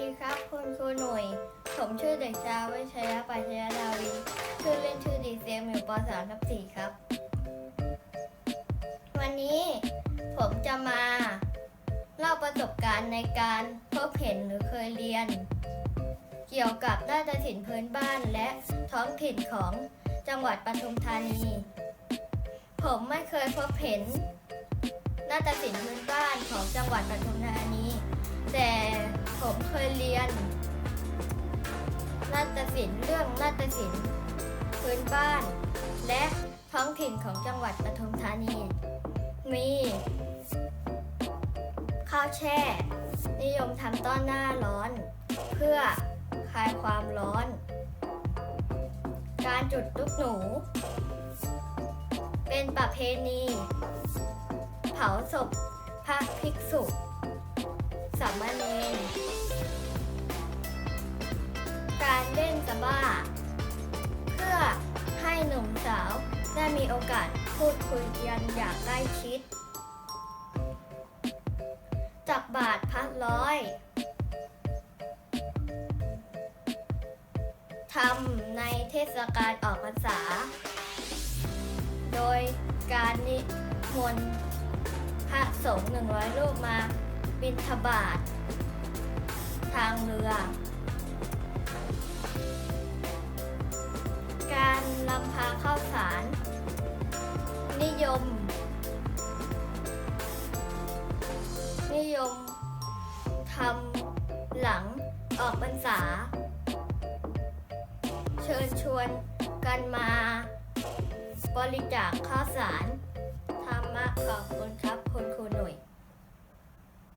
ดีครับคุณครูหนุ่ยผมชื่อเด็กชายวิชยปัชยดาวินชื่อเล่นชื่อดีเซมอยู่ป .3 ทับ4ครับ วันนี้ผมจะมาเล่าประสบการณ์ในการพบเห็นหรือเคยเรียน เกี่ยวกับนาฏศิลป์พื้นบ้านและท้องถิ่นของจังหวัดปทุมธานี ผมไม่เคยพบเห็นนาฏศิลป์พื้นบ้านของจังหวัดปทุมธานี แต่ ผมเคยเรียนนาฏศิลป์เรื่องนาฏศิลป์พื้นบ้าน และท้องถิ่นของจังหวัดปทุมธานี มี ข้าวแช่ นิยมทำต้อนหน้าร้อน เพื่อคลายความร้อน การจุดลูกหนู เป็นประเพณี เผาศพพระภิกษุสามเณร การเล่นสะบ้า เพื่อให้หนุ่มสาวได้มีโอกาสพูดคุยกันอย่างใกล้ชิด จับบาทพัดร้อยทำในเทศกาลออกพรรษา โดยการนิมนต์พระสงฆ์หนึ่งร้อยรูปมาบิณฑบาตทางเรือ นำพาข้าวสาร นิยม นิยมทำหลังออกพรรษา เชิญชวนกันมา บริจาคข้าวสาร